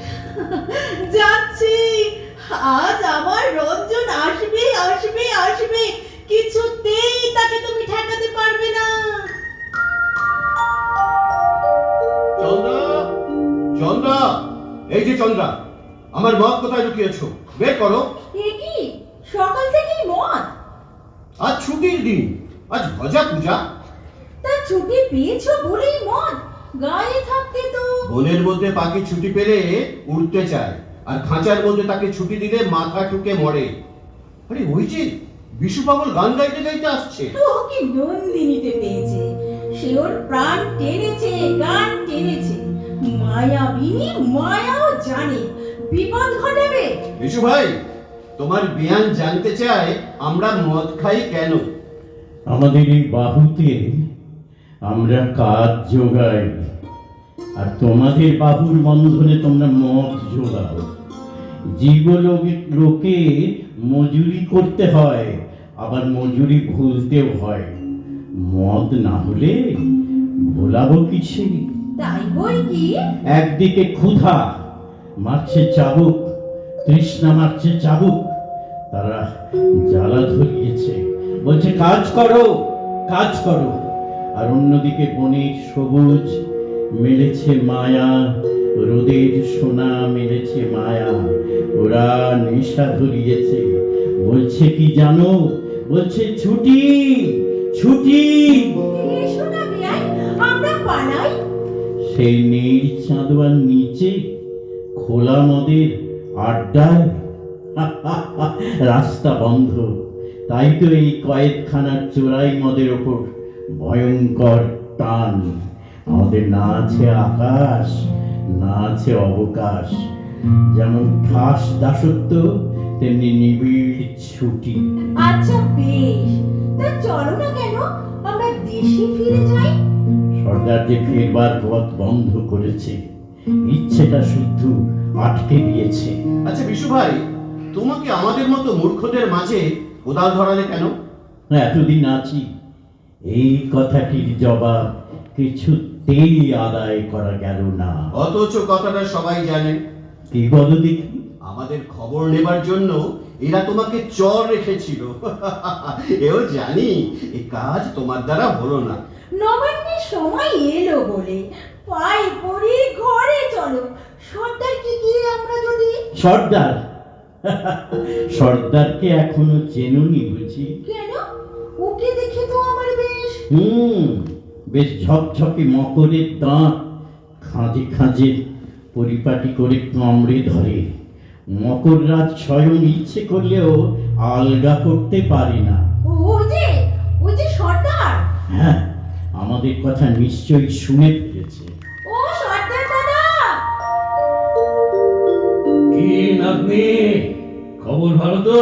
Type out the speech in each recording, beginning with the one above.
যাচ্ছি। আজ আমার রঞ্জন আসবে আসবে আসবে। কিছুতেই তাকে তুমি ঠেকাতে পারবে না। চন্দ্রা চন্দ্রা এই যে চন্দ্রা আমার মদ কোথায় লুকিয়েছো? বের করো। এ কি? সকাল থেকেই মদ? আজ ছুটির দিন আজ ভজা পূজা। তা ছুটি পেয়েছ বলেই মদ। গায়ে থাকতে তো বনের মধ্যে পাখি ছুটি পেলে উড়তে চায় আর খাঁচার মধ্যে তাকে ছুটি দিলে মাথা ঠুকে মরে। আরে ওই যে বিশু পাগল গান গাইতে গাইতে আসছে। ও কি নন্দিনীতে পেয়েছে। সে ওর প্রাণ টেনেছে গান টেনেছে। মায়াবিনী মায়াও জানে। বিপদ ঘটাবে। বিশু ভাই তোমার বিয়ান জানতে চায় আমরা মদ খাই কেন? আমাদের এই বাহুতে আমরা কাজ যোগাই। আর তোমাদের বাহুর বন্ধনে তোমরা মদ যোগাও জীবলোকে লোকে মজুরি করতে হয় আবার মজুরি ভুলতেও হয়। মদ না হলে ভোলাবো কিছু তাই বই কি? একদিকে ক্ষুধা মারছে চাবুক তৃষ্ণা মারছে চাবুক তারা জ্বালা ধরিয়েছে। বলছে কাজ করো কাজ করো। আর অন্যদিকে বনের সবুজ মেলেছে মায়া রোদের সোনা মেলেছে মায়া। ওরা নেশা ধরিয়েছে। বলছে কি জানো? বলছে ছুটি ছুটি। সেই নীল চাঁদোয়ার নিচে খোলা নদের আড্ডায়। রাস্তা বন্ধ। তাই তো এই কয়েকখানার চোরাই মদের ওপর ভয়ঙ্কর টান। আমাদের না আছে আকাশ না আছে অবকাশ। যেমন ঠাস দাসত্ব তেমনি নিবিড় ছুটি। আচ্ছা বেশ। তা চলো না কেন? আমরা দেশে ফিরে যাই। সর্দার যে ফেরবার পথ বন্ধ করেছে ইচ্ছেটা শুদ্ধ আটকে দিয়েছে। আচ্ছা বিশু ভাই তোমাকে আমাদের মতো মূর্খদের মাঝে কোদাল ধরালে কেন? এতদিন আছি। এই কথাটির জবাব কিছুতেই আদায় করা গেল না। অথচ কথাটা সবাই জানে। কি বলো দেখি? আমাদের খবর নেবার জন্য এরা তোমাকে চর রেখেছিল। এও জানি এ কাজ তোমার দ্বারা হলো না। নবান্নের সময় এলো বলে পাই পড়ি ঘরে চলো। সর্দার কি গিয়ে আমরা যদি সর্দার? সর্দারকে এখনও চেনুনি বুঝি? কেন? ওকে দেখে তো আমার বেশ হুম। বেশ ঝকঝকে মকরের দাঁত খাঁজে খাঁজে পরিপাটি করে কামড়ে ধরে। মকররাজ স্বয়ং ইচ্ছে করলেও আলগা করতে পারে না। ও যে ওই যে সর্দার! হ্যাঁ আমাদের কথা নিশ্চয়ই শুনে ফেলেছে। ও সর্দার দাদা! কি নাতনি খবর ভালো তো?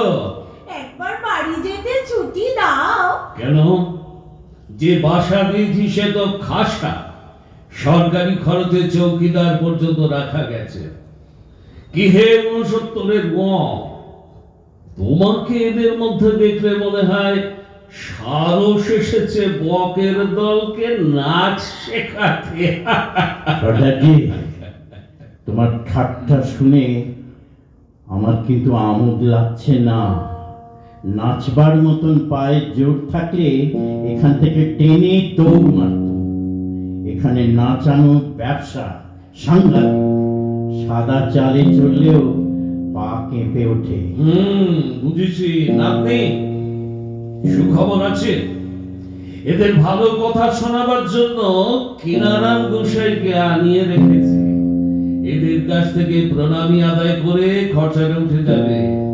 একবার বাড়ি যেতে ছুটি দাও। কেন? যে বাসা দিয়েছি সে তো খাসা সরকারি খরচে চৌকিদার পর্যন্ত রাখা গেছে। কি হে উনসত্তরের ম তোমাকে এদের মধ্যে দেখলে মনে হয় সারস এসেছে বকের দলকে নাচ শেখাতে। তোমার ঠাট্টা শুনে আমার কিন্তু আমোদ লাগছে না। নাচবার মতন পায়ে জোর থাকলে এখান থেকে টেনে দৌড় মারত। এখানে নাচানো ব্যবসা, সাংঘাতিক। সাদা চালে চললেও পা কেঁপে ওঠে। হুম, বুঝেছি। নাতনি, সুখবর আছে? এদের ভালো কথা শোনাবার জন্য কিনারাম গোসাইকে আনিয়ে রেখেছি। এদের কাছ থেকে প্রণামী আদায় করে খরচাটা উঠে যাবে।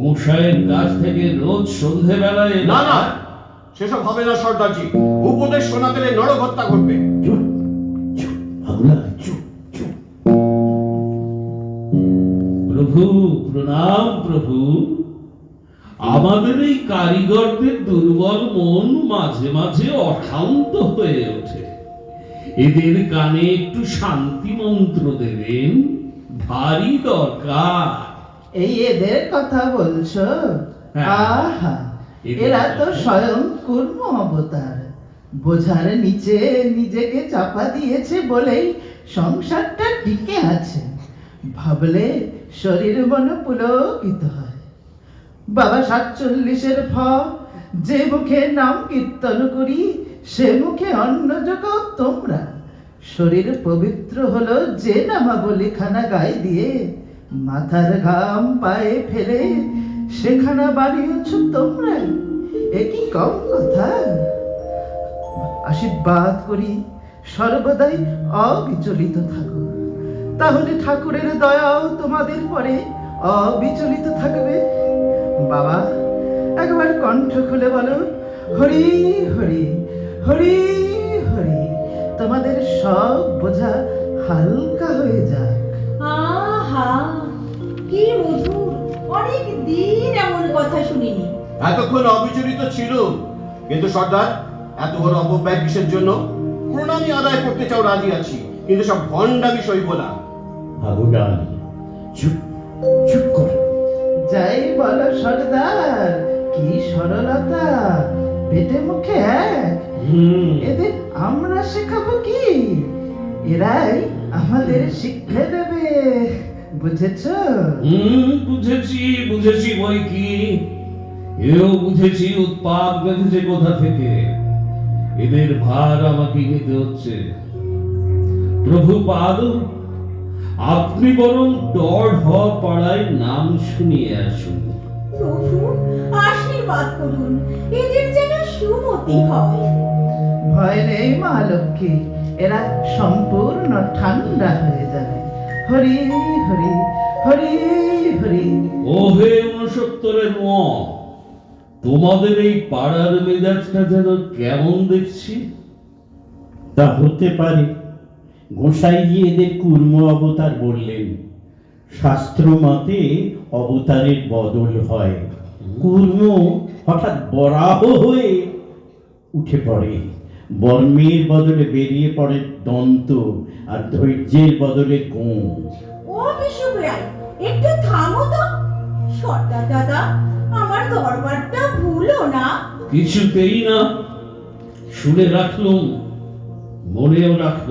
গোসাইয়ের কাছ থেকে রোজ সন্ধেবেলায় না না সেসব হবে না সর্দারজি। উপদেশ শোনাতে চুপ চুপ আগুলা চুপ চুপ। প্রভু প্রণাম প্রভু। আমাদের এই কারিগরদের দুর্বল মন মাঝে মাঝে অশান্ত হয়ে ওঠে। এদের কানে একটু শান্তি মন্ত্র দেবেন ভারী দরকার। এই এদের কথা বলছো? হ্যাঁ। আহা এরা তো। স্বয়ং কুর্ম অবতার। বোঝার নিচে নিজেকে চাপা দিয়েছে বলেই সংসারটা টিকে আছে। ভাবলে শরীর মন পুলকিত হয়। বাবা সাতচল্লিশের ফ যে মুখে নাম কীর্তন করি সে মুখে অন্ন জগৎ তোমরা। শরীর পবিত্র হলো যে নামাবলি খানা গায়ে দিয়ে। মাথার ঘাম পায়ে ফেলে সেখানা বাড়িয়েছ তোমরা? এ কি কম কথা? আশীর্বাদ করি সর্বদাই অবিচলিত থাকো। তাহলে ঠাকুরের দয়াও তোমাদের পরে অবিচলিত থাকবে। বাবা, একবার কণ্ঠ খুলে বলো, হরি হরি হরি হরি, তোমাদের সব বোঝা হালকা হয়ে যাক। আহা! কি মধুর? অনেক দিন এমন কথা শুনিনি। এতক্ষণ অবিচলিত ছিল। কিন্তু সর্দার এত বড় অপব্যয় কিসের জন্য? প্রণামী আদায় করতে চাও রাজি আছি। কিন্তু সব ভণ্ডামি সইব না। হাবুডাল চুপ চুপ কর। যাই বলো সর্দার কি সরলতা? পেটে মুখে এক। হুম। এদের আমরা শেখাবো কি? এরাই আমাদের শিক্ষা দেবে। বুঝেছ? হুম বুঝেছি বুঝেছি বই কি? এও বুঝেছি উৎপাদ বেঁধেছে কোথা থেকে? এদের ভার আমাকে নিতে হচ্ছে। প্রভু পাদ আপনি বরং ডর হ পাড়ায় নাম শুনিয়ে আসুন। প্রভু আশীর্বাদ করুন। এদের যেন সুমতি হয়। ভয় নেই মা লক্ষ্মী এরা সম্পূর্ণ ঠান্ডা হয়ে যাবে। হরি হরি হরি হরি। ও হে উনসত্তরের ম তোমাদের এই পাড়ার মেজাজটা যেন কেমন দেখছি? তা হতে পারে গোসাই গিয়ে এদের কুর্ম অবতার বললেন শাস্ত্র মতে অবতারের বদল হয়। কুর্ম হঠাৎ বরাহ হয়ে উঠে পড়ে। বর্মের বদলে বেরিয়ে পড়ে দন্ত আর ধৈর্যের বদলে কোন ও বিশুভ একটু থামো তো। সর্দার দাদা আমার দরবারটা ভুলো না। কিছুতেই না শুনে রাখলুম মনেও রাখব।